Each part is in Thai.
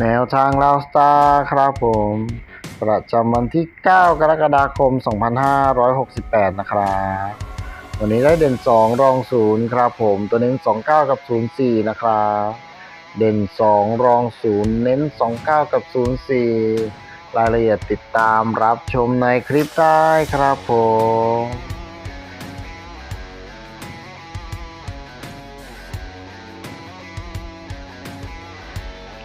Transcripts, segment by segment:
แนวทางลาวสตาร์ครับผม ประจำวันที่ 9 กรกฎาคม 2568 นะครับ วันนี้ได้เด่น 2 รอง 0 ครับผม ตัวเน้น 29 กับ 04 นะครับ เด่น 2 รอง 0 เน้น 29 กับ 04 รายละเอียดติดตามรับชมในคลิปได้ครับผม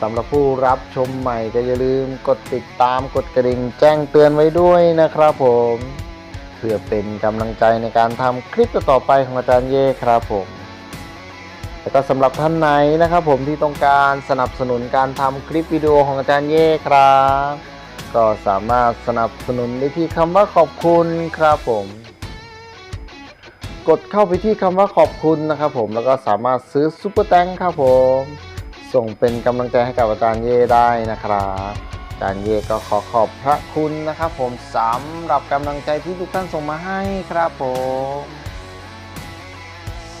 สำหรับผู้รับชมใหม่ก็อย่าลืมกดติดตามกดกระดิ่งแจ้งเตือนไว้ด้วยนะครับผม เพื่อเป็นกำลังใจในการทำคลิปต่อไปของอาจารย์เย่ครับผม แล้วก็สำหรับท่านไหนนะครับผมที่ต้องการสนับสนุนการทำคลิปวิดีโอของอาจารย์เย่ครับ ก็สามารถสนับสนุนได้ที่คำว่าขอบคุณครับผมกดเข้าไปที่คำว่าขอบคุณนะครับผมแล้วก็สามารถซื้อซุปเปอร์แตงครับผม ส่งเป็นกำลังใจให้กับอาจารย์เย่ได้นะครับอาจารย์เย่ก็ขอขอบพระคุณนะครับผมสำหรับกำลังใจที่ทุกท่านส่งมาให้ครับผม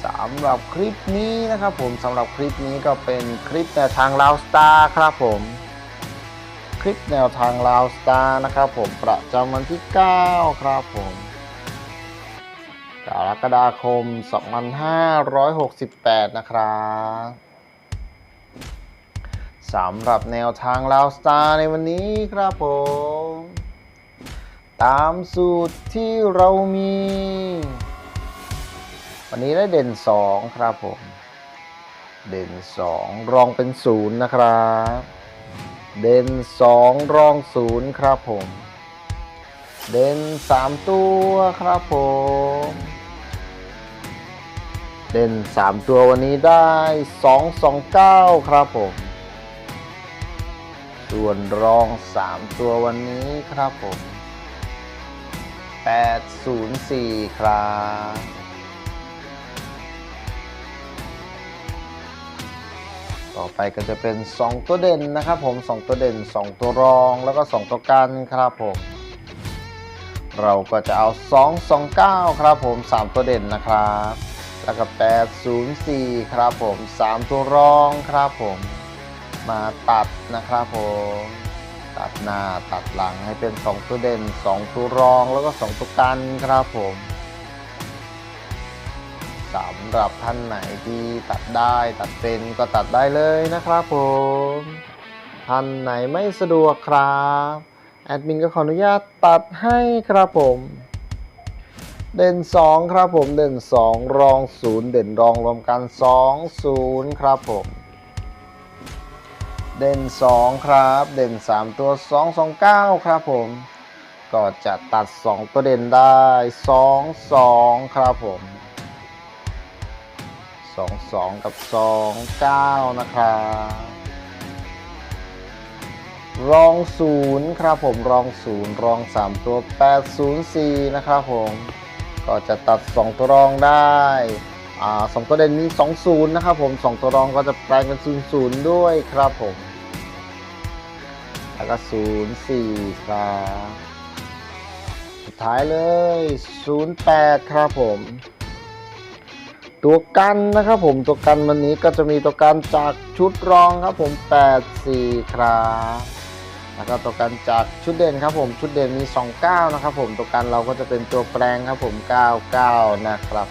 สำหรับคลิปนี้นะครับผมสำหรับคลิปนี้ก็เป็นคลิปแนวทางลาวสตาร์ครับผมคลิปแนวทางลาวสตาร์นะครับผมประจำวันที่ 9 ครับผมกรกฎาคม 2568 นะครับ สำหรับแนวทางลาวสตาร์ในวันนี้ครับผม ตามสูตรที่เรามี วันนี้ได้เด่น 2 ครับผม เด่น 2 รองเป็น 0 นะครับ เด่น 2 รอง 0 ครับผม เด่น 3 ตัวครับผม เด่น 3 ตัววันนี้ได้ 2 2 9 ครับผม ส่วนรอง 3 ตัววันนี้ครับผม 804 ครับต่อไปก็จะเป็น 2 ตัวเด่นนะครับผม 2 ตัวเด่น 2 ตัวรองแล้วก็ 2 ตัวกันครับผม เราก็จะเอา 2 2 9 ครับผม 3 ตัวเด่นนะครับ แล้วก็804 ครับผม 3 ตัวรองครับผม มาตัดนะครับผมตัดหน้าตัดหลังให้เป็น 2 ตัวเด่น 2 ตัวรองแล้วก็ 2 ตัวกันครับผมสำหรับท่านไหนที่ตัดได้ตัดเป็นก็ตัดได้เลยนะครับผมท่านไหนไม่สะดวกครับแอดมินก็ขออนุญาตตัดให้ครับผมเด่น 2 ครับผมเด่น 2 รอง 0 เด่นรองรวมกัน 2 0 ครับผม เด่น 2 ครับ เด่น 3 ตัว 2 2 9 ครับผม ก็จะตัด 2 ตัวเด่นได้ 2 2 ครับผม 2 2 กับ 2 9 นะครับ รอง 0 ครับผม รอง 0 รอง 3 ตัว 804 นะครับผม ก็จะตัด 2 ตัวรองได้สองตัวเด่นมี 20 นะครับผม 2 ตัวรองก็จะแปลงเป็น 00 ด้วยครับผม แล้วก็ 04 ครับ สุดท้ายเลย 08 ครับผม ตัวกันนะครับผมตัวกันวันนี้ก็จะมีตัวกันจากชุดรองครับผม 84 ครับแล้วก็ตัวกันจากชุดเด่นครับผมชุดเด่นมี 29 นะครับผมตัวกันเราก็จะเป็นตัวแปรงครับผม 99 นะครับ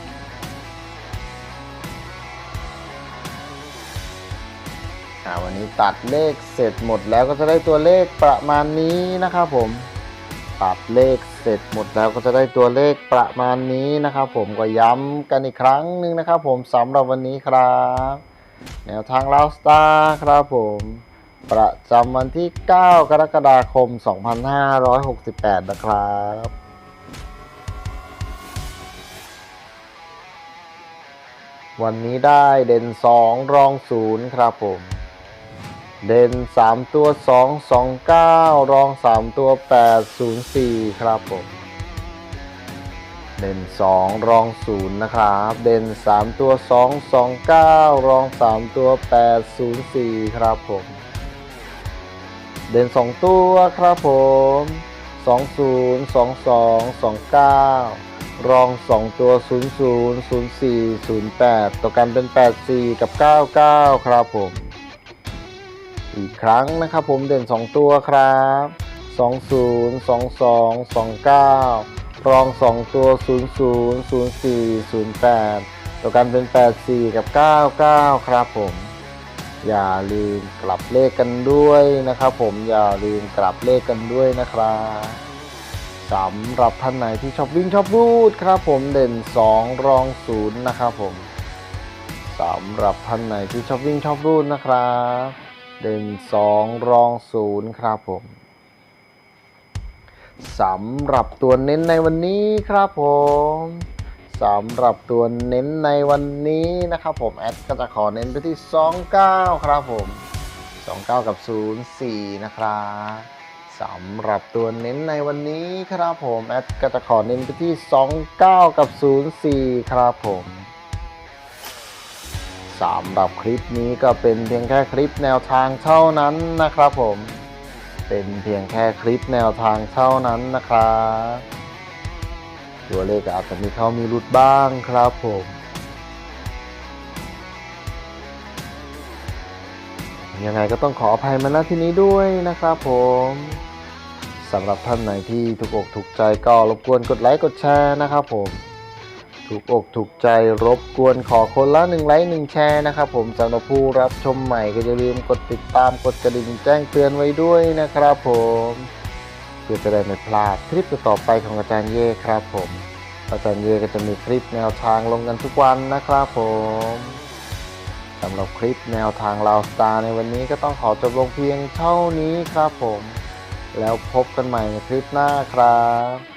อ่าวันนี้ตัดเลขเสร็จหมดแล้วก็จะได้ตัวเลขประมาณนี้นะครับผม ตัดเลขเสร็จหมดแล้วก็จะได้ตัวเลขประมาณนี้นะครับผมก็ย้ำกันอีกครั้งหนึ่งนะครับผมสำหรับวันนี้ครับแนวทางลาวสตาร์ครับผมประจำวันที่ 9 กรกฎาคม 2568 นะครับวันนี้ได้เด่น 2 รอง 0 ครับผม เด่น3 ตัว 2 2 9 รอง 3 ตัว 8 0 4 ครับผม เด่น 2 รอง 0 นะครับ เด่น 3 ตัว 2 2 9 รอง 3 ตัว 8 0 4 ครับผม เด่น 2 ตัวครับผม 20 22 29 รอง 2 ตัว 00 04 08ตัวกันเป็น 84 กับ 99 ครับผม อีกครั้งนะครับผมเด่น 2 ตัวครับ 20 22 29 รอง 2 ตัว 00 04 08 ตัวกันเป็น 84 กับ 99 ครับผม อย่าลืมกลับเลขกันด้วยนะครับผมอย่าลืมกลับเลขกันด้วยนะครับสำหรับท่านไหนที่ชอบวิ่งชอบรูดครับผมเด่น 2 รอง 0 นะครับผมสำหรับท่านไหนที่ชอบวิ่งชอบรูดนะครับ เด่น2รอง0ครับผมสำหรับตัวเน้นในวันนี้ครับผมสำหรับตัวเน้นในวันนี้นะครับผมแอดก็จะขอเน้นไปที่ 29 ครับผม 29 กับ 04 นะครับสำหรับตัวเน้นในวันนี้ครับผมแอดก็จะขอเน้นไปที่ 29 กับ 04 ครับผม สำหรับคลิปนี้ก็เป็นเพียงแค่คลิปแนวทางเท่านั้นนะครับผม เป็นเพียงแค่คลิปแนวทางเท่านั้นนะครับตัวเลขอาจจะมีเข้ามีรุดบ้างครับผมยังไงก็ต้องขออภัยมาณที่นี้ด้วยนะครับผมสำหรับท่านไหนที่ถูกอกถูกใจก็รบกวนกดไลค์กดแชร์นะครับผม ถูกอกถูกใจรบกวนขอคนละหนึ่งไลค์หนึ่งแชร์นะครับผมสำหรับผู้รับชมใหม่ก็อย่าลืมกดติดตามกดกระดิ่งแจ้งเตือนไว้ด้วยนะครับผมเพื่อจะได้ไม่พลาดคลิปต่อไปของอาจารย์เย่ครับผมอาจารย์เย่ก็จะมีคลิปแนวทางลงกันทุกวันนะครับผมสำหรับคลิปแนวทางลาวสตาร์ในวันนี้ก็ต้องขอจบลงเพียงเท่านี้ครับผม แล้วพบกันใหม่ในคลิปหน้าครับ